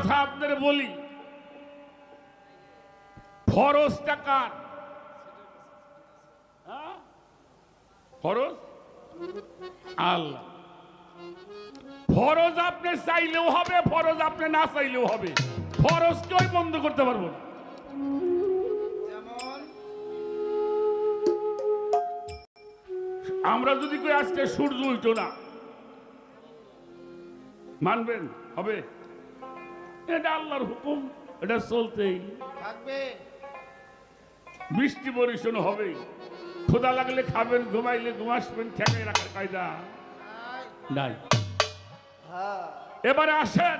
কথা আপনাদের বলি। ফরজটা কার? হ্যাঁ? ফরজ? আল্লাহ। ফরজ আপনি চাইলেও হবে ফরজ আপনি না চাইলেও হবে। ফরজ কেউ বন্ধ করতে পারব না। আমরা যদি কই আজকে সূর্য উল্টো না মানবেন? হবে? এটা আল্লাহর হুকুম এটা চলতেই। থাকবে। বৃষ্টি বরিশন হবেই ক্ষুদা লাগলে খাবেন ঘুমাইলে ঘুমাসবেন ঠেকাই রাখার কায়দা। নাই। হ্যাঁ। এবারে আসেন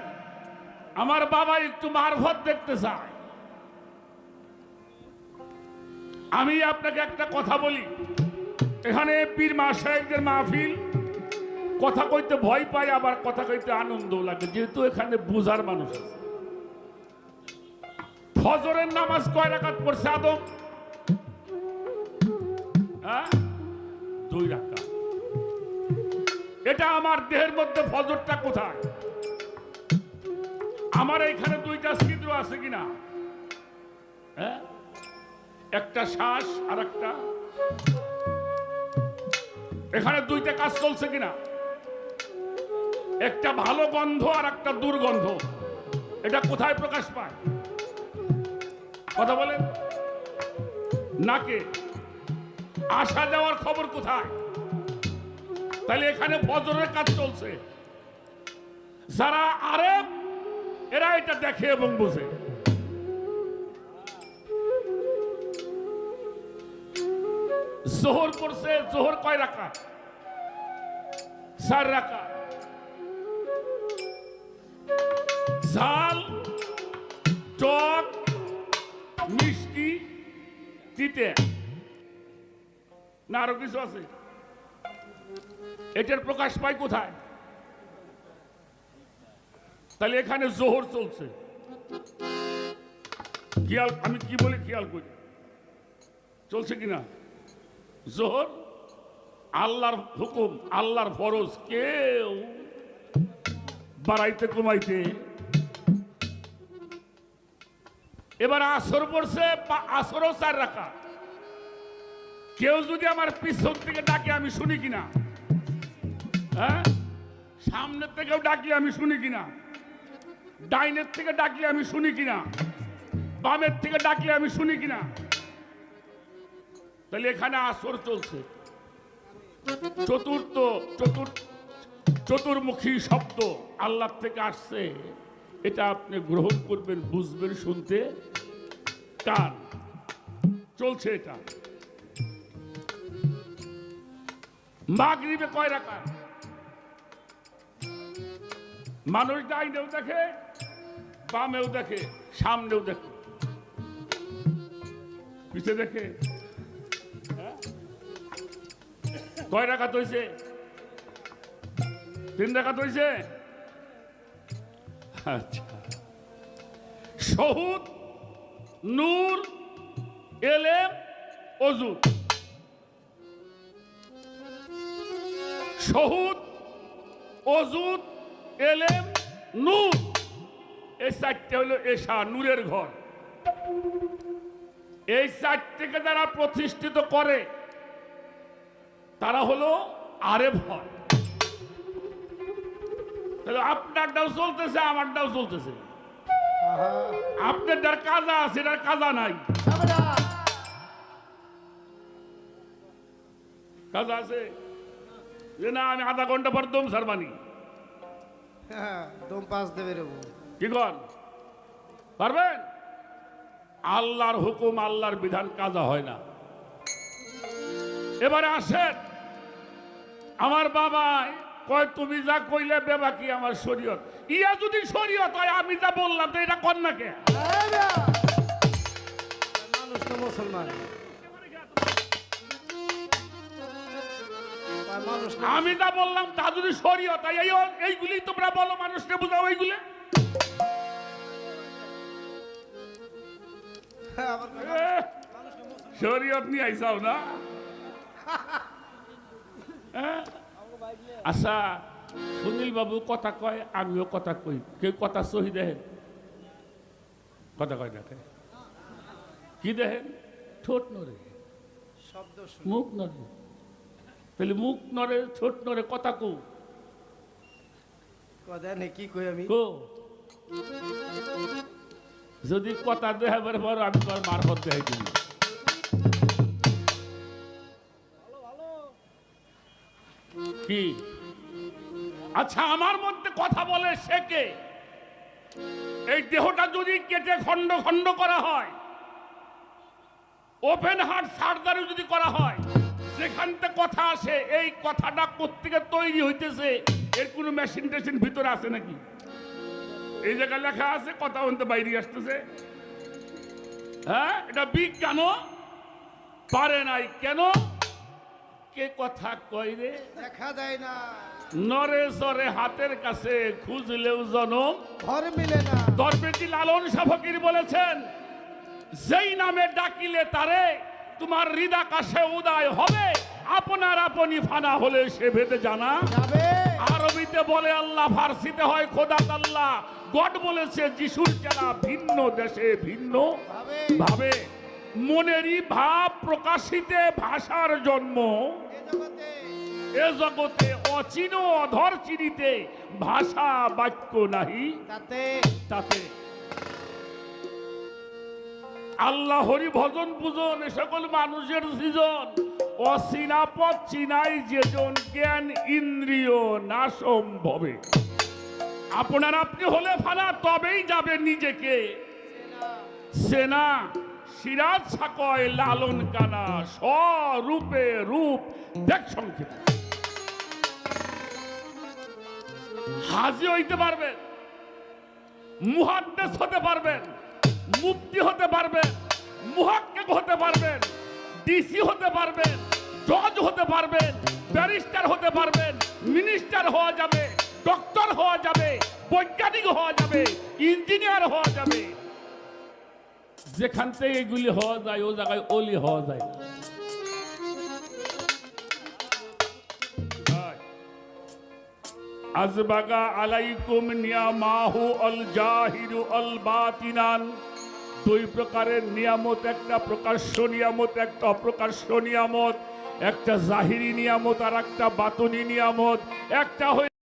আমার বাবা একটু মারফত দেখতে চায়। আমি আপনাকে একটা কথা বলি। এখানে পীর মা সাহেবদের মাহফিল। কথা কইতে ভয় পায়, আবার কথা কইতে আনন্দ লাগে। যেহেতু এখানে বুঝার মানুষ। ফজরের নামাজ কয় রাকাত পড়ছে আদম? হ্যাঁ? দুই এটা আমার দেহের মধ্যে ফজরটা কোথায়? আমার এখানে দুইটা ছিদ্র আছে কিনা হ্যাঁ? একটা শ্বাস আর একটা। এখানে দুইটা কাজ চলছে কিনা একটা ভালো গন্ধ আর একটা দুর্গন্ধ। এটা কোথায় প্রকাশ পায়? কথা বলেন। নাকে আসা যাওয়ার খবর কোথায়? তাহলে এখানে বজরের কাজ চলছে। যারা আরেব এরা এটা দেখে এবং বোঝে। জোহর করছে জোহর কয় রাখা চার রাখা তিতে না, আরও কিছু আছে? এটার প্রকাশ পায় কোথায়? তাহলে এখানে জোহর চলছে। খেয়াল, আমি কি বলে খেয়াল করি? চলছে কিনা? জোহর, আল্লাহর হুকুম, আল্লাহর ফরজ কেউ বাড়াইতে কমাইতে এবার আসর পড়ছে আসরও চার রাখা। কেউ যদি আমার পিছন থেকে ডাকে, আমি শুনি কিনা হ্যাঁ? সামনের থেকেও ডাকি, আমি শুনি কিনা ডাইনের থেকে ডাকি, আমি শুনি কিনা বামের থেকে ডাকি, আমি শুনি কিনা তাহলে এখানে আসর চলছে। চতুর্থ, চতুর, চতুর্মুখী শব্দ আল্লাহ থেকে আসছে। এটা আপনি গ্রহণ করবেন, বুঝবেন, শুনতে। কান চলছে এটা। মাগরিবে কয় রাখা মানুষ ডাইনেও দেখে, বামেও দেখে, সামনেও দেখে। পিছে দেখে। হ্যাঁ? কয় রাখাত হয়েছে তিন রাখাত হয়েছে আচ্ছা। শহুদ, নূর, এলেম অজুদ শহুদ অজুদ এলেম, নূর। এই চারটে হলো এশা, নূরের ঘর। এই চারটিকে যারা প্রতিষ্ঠিত করে, তারা হলো আরেব হয়। তাহলে আপনারটাও চলতেছে আমারটাও চলতেছে। আপনার কাজা আছে এটার কাজা নাই। কাজা। আছে? যে না আমি আধা ঘণ্টা পর দম সারবানি হ্যাঁ দম পাস দেবে কি কর পারবেন? আল্লাহর হুকুম আল্লাহর বিধান কাজা হয় না। এবারে আসেন। আমার বাবা কয় তুমি যা কইলে বেবা কি আমার শরীয়ত। ইয়া যদি শরীয়ত হয় আমি যা বললাম তো এটা না মানুষ তো মুসলমান। না আমি যা বললাম তা যদি শরীয়ত হয় এই এইগুলি তোমরা বলো মানুষকে বুঝাও এইগুলি। হ্যাঁ, শরীয়ত নিয়ে আইসাও না। হ্যাঁ? আচ্ছা সুনীল বাবু কথা কয় আমিও কথা কই। কেউ কথা সহি দেখেন? কথা কয় দেখে কি? দেখেন? ঠোঁট নড়ে। শব্দ মুখ নড়ে। তাহলে মুখ নড়ে ঠোঁট নড়ে কথা কো কথা কি কই আমি? কো যদি কথা দেখাবার পর আমি তোর মারফত দেখাই দিবি। কি? আচ্ছা আমার মধ্যে কথা বলে সে কে? এই দেহটা যদি কেটে খণ্ড খণ্ড করা হয় ওপেন হার্ট সার্জারি যদি করা হয় সেখান থেকে কথা আসে, এই কথাটা কোথেকে তৈরি হইতেছে? এর কোনো মেশিন টেশিন ভিতরে আছে নাকি? এই জায়গায় লেখা আছে, কথা বলতে বাইরে আসতেছে। হ্যাঁ এটা বিজ্ঞান পারে নাই। কেন? কে কথা কয় রে? দেখা যায় না। নরে সরে হাতের কাছে খুঁজলেও জনম। ঘর মিলে না। দরবেজি লালন শাহ ফকির বলেছেন যেই নামে ডাকিলে তারে তোমার হৃদাকাশে উদয় হবে। আপনার আপনি ফানা হলে সে ভেদে জানা যাবে। আরবিতে বলে আল্লাহ ফার্সিতে হয় খোদা আল্লাহ গড বলেছে যিশুর যারা ভিন্ন দেশে ভিন্ন ভাবে। ভাবে। মনেরই ভাব প্রকাশিতে ভাষার জন্ম। এ জগতে অচিন অধর চিনিতে ভাষা বাক্য নাহি। তাতে। তাতে। আল্লাহ হরি ভজন পূজন এ সকল মানুষের সৃজন। অচিনা পথ চিনাই যেজন জ্ঞান ইন্দ্রিয় না সম্ভবে। আপনার আপনি হলে ফানা তবেই যাবে নিজেকে। সেনা। সিরাজ সাকয় লালন কানা স্বরূপে রূপ। দেখ সংক্ষেপ। হাজি হইতে পারবেন, মুহাদ্দেস হতে পারবেন মুক্তি হতে পারবেন, মুহাক্কিক হতে পারবেন, ডিসি হতে পারবেন, জজ হতে পারবেন, ব্যারিস্টার হতে পারবেন, মিনিস্টার হওয়া যাবে, ডক্টর হওয়া যাবে, বৈজ্ঞানিক হওয়া যাবে, ইঞ্জিনিয়ার হওয়া যাবে। যেখান থেকে এগুলি হওয়া যায়, ও জায়গায় অলি হওয়া যায়। দুই প্রকারের নিয়ামত, একটা নিয়ামত একটা নিয়ামত, একটা জাহিরি নিয়ামত আর একটা বাতনি নিয়ামত। একটা